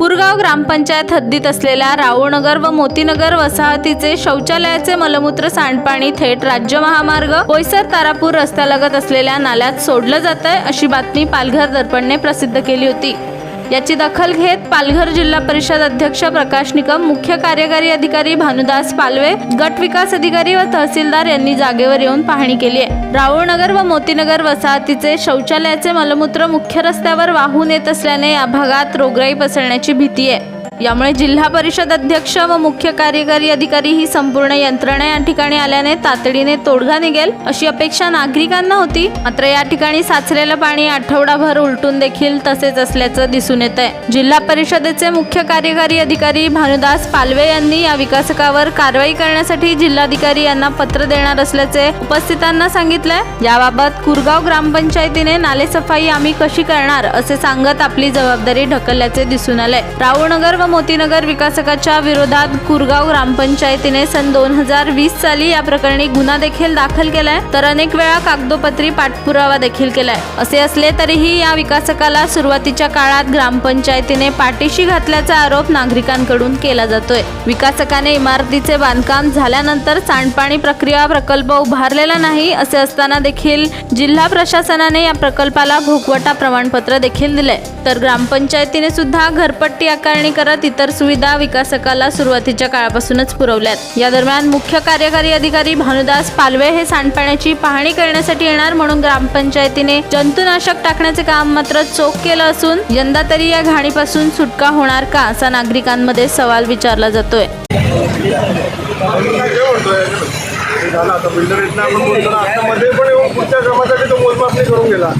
कुरगाव ग्रामपंचायत हद्दीत असलेल्या राऊनगर व मोतीनगर वसाहतीचे शौचालयाचे मलमूत्र सांडपाणी थेट राज्य महामार्ग बोईसर तारापूर रस्त्यालगत असलेल्या नाल्यात सोडलं जात आहे अशी बातमी पालघर दर्पणने प्रसिद्ध केली होती. याची दखल घेत पालघर जिल्हा परिषद अध्यक्ष प्रकाश निकम मुख्य कार्यकारी अधिकारी भानुदास पालवे गट विकास अधिकारी व तहसीलदार यांनी जागेवर येऊन पाहणी केली आहे. राऊळनगर व मोतीनगर वसाहतीचे शौचालयाचे मलमूत्र मुख्य रस्त्यावर वाहून येत असल्याने या भागात रोगराई पसरण्याची भीती आहे. यामुळे जिल्हा परिषद अध्यक्ष व मुख्य कार्यकारी अधिकारी ही संपूर्ण यंत्रणा या ठिकाणी आल्याने तातडीने तोडगा निघेल अशी अपेक्षा नागरिकांना होती. मात्र या ठिकाणी साचलेलं पाणी आठवडाभर उलटून देखील तसेच असल्याचं दिसून येत आहे जिल्हा परिषदेचे मुख्य कार्यकारी अधिकारी भानुदास पालवे यांनी या विकासकावर कारवाई करण्यासाठी जिल्हाधिकारी यांना पत्र देणार असल्याचे उपस्थितांना सांगितलंय. याबाबत कुरगाव ग्रामपंचायतीने नालेसफाई आम्ही कशी करणार असे सांगत आपली जबाबदारी ढकलल्याचे दिसून आले राऊनगर व मोतीनगर विकासकाच्या विरोधात कुरगाव ग्रामपंचायतीने सन दोन हजार वीस साली या प्रकरणी गुन्हा देखील दाखल केलाय. तर अनेक वेळा कागदोपत्री पाठपुरावा देखील केलाय. असे असले तरीही या विकासकाला सुरुवातीच्या काळात ग्रामपंचायतीने पाठीशी घातल्याचा आरोप नागरिकांकडून केला जातोय. विकासकाने इमारतीचे बांधकाम झाल्यानंतर सांडपाणी प्रक्रिया प्रकल्प उभारलेला नाही असे असताना देखील जिल्हा प्रशासनाने या प्रकल्पाला भोगवटा प्रमाणपत्र देखील दिले तर ग्रामपंचायतीने सुद्धा घरपट्टी आकारणी करत इतर सुविधा विकासकाला सुरुवातीच्या काळापासूनच पुरवल्यात. या दरम्यान मुख्य कार्यकारी अधिकारी भानुदास पालवे हे सांडपाण्याची पाहणी करण्यासाठी येणार म्हणून ग्रामपंचायतीने जंतुनाशक टाकण्याचे काम मात्र चोख केलं असून यंदा तरी या घाणीपासून सुटका होणार का असा नागरिकांमध्ये सवाल विचारला जातोय. हे आता बिल्डर इथनं आपण बोलतो ना आता मध्ये पण येऊन पुढच्या कामासाठी तो मोजमापणी करून गेला.